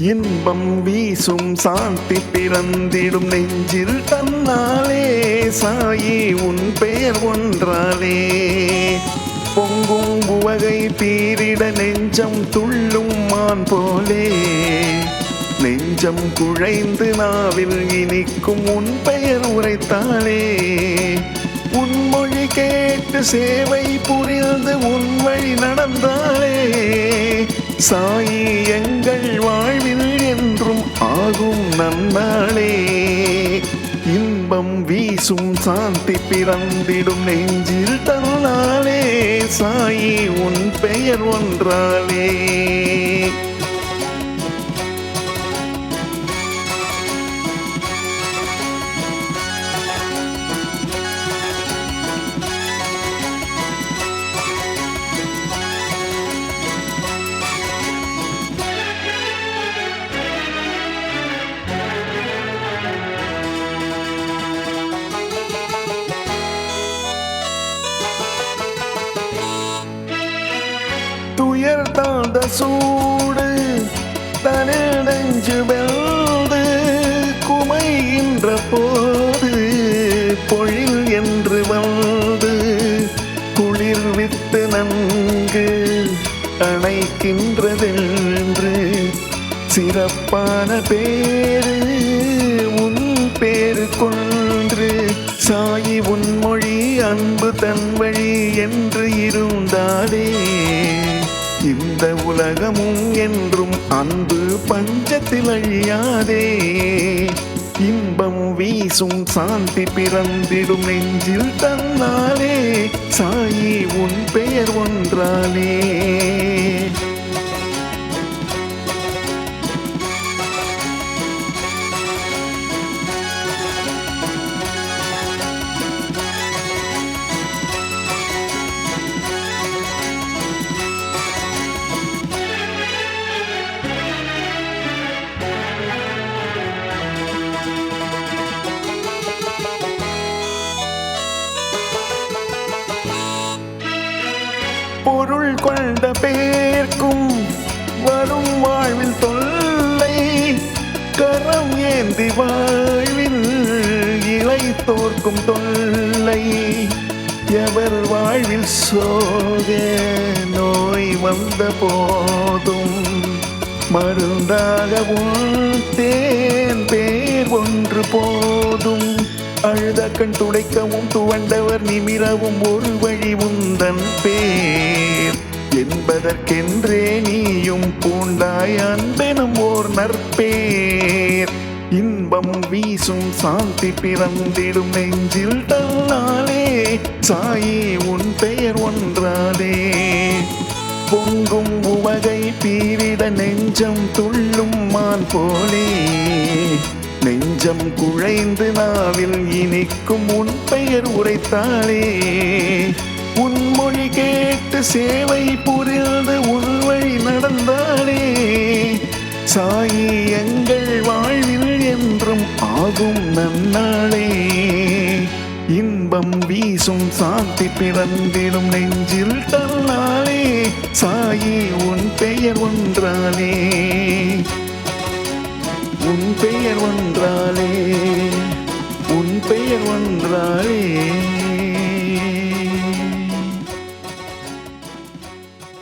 இன்பம் வீசும் சாந்தி பிறந்திடும் நெஞ்சில் தன்னாலே சாயி உன் பெயர் ஒன்றாலே. பொங்கும் உவகை பீரிட நெஞ்சம் துள்ளும் மான் போலே. நெஞ்சம் குழைந்து நாவில் இனிக்கும் உன் பெயர் உரைத்தாளே உன் மொழி கேட்டு சேவை புரிந்து உன் வழி நடந்தாளே சாயி இன்பம் வீசும் சாந்தி பிறந்திடும் நெஞ்சில் தன்னாலே சாயி உன் பெயர் ஒன்றாலே. துயர் தாழ்ந்த சூடு தனடஞ்சு வெல்து குமைகின்ற போது பொழில் என்று வந்து குளிர் விட்டு நன்கு அணைக்கின்றதென்று சிறப்பான பேரு உன் பேரு கொன்று சாயி உன்மொழி அன்பு தன் வழி என்று இந்த உலகமும் என்றும் அன்பு பஞ்சத்தில் அழியாதே இன்பம் வீசும் சாந்தி பிறந்திடும் நெஞ்சில் தன்னாலே. சாயி உன் பெயர் ஒன்றாலே. அருள் கொண்ட பேர்க்கும் வரும் வாழ்வில் தொல்லை. கரம் ஏந்தி வாழ்வில் இலை தோற்கும் தொல்லை. எவர் வாழ்வில் சோக நோய் வந்த போதும் மருந்தாக உன் தேன் பேர் ஒன்று போ அழுத கண் துடைக்கவும் துவண்டவர் நிமிரவும் ஒரு வழி உந்தன் பேர். என்பதற்கென்றே நீயும் பூண்டாய் அன்பெனும் ஓர் நற்பேர். இன்பம் வீசும் சாந்தி பிறந்திடும் நெஞ்சில் தன்னாலே சாயி உன் பெயர் ஒன்றாலே. பொங்கும் உவகை பீரிட நெஞ்சம் துள்ளும் மான் போலே. நெஞ்சம் குழைந்து நாவில் இனிக்கும் உன் பெயர் உரைத்தாளே. உன்மொழி கேட்டு சேவை புரிந்து உன் வழி நடந்தாளே. சாயி எங்கள் வாழ்வில் என்றும் ஆகும் நன்னாளே. இன்பம் வீசும் சாந்தி பிறந்திடும் நெஞ்சில் தன்னாளே சாயி உன் பெயர் ஒன்றாலே. உன் பெயர் ஒன்றாலே உன் பெயர் ஒன்றாலே.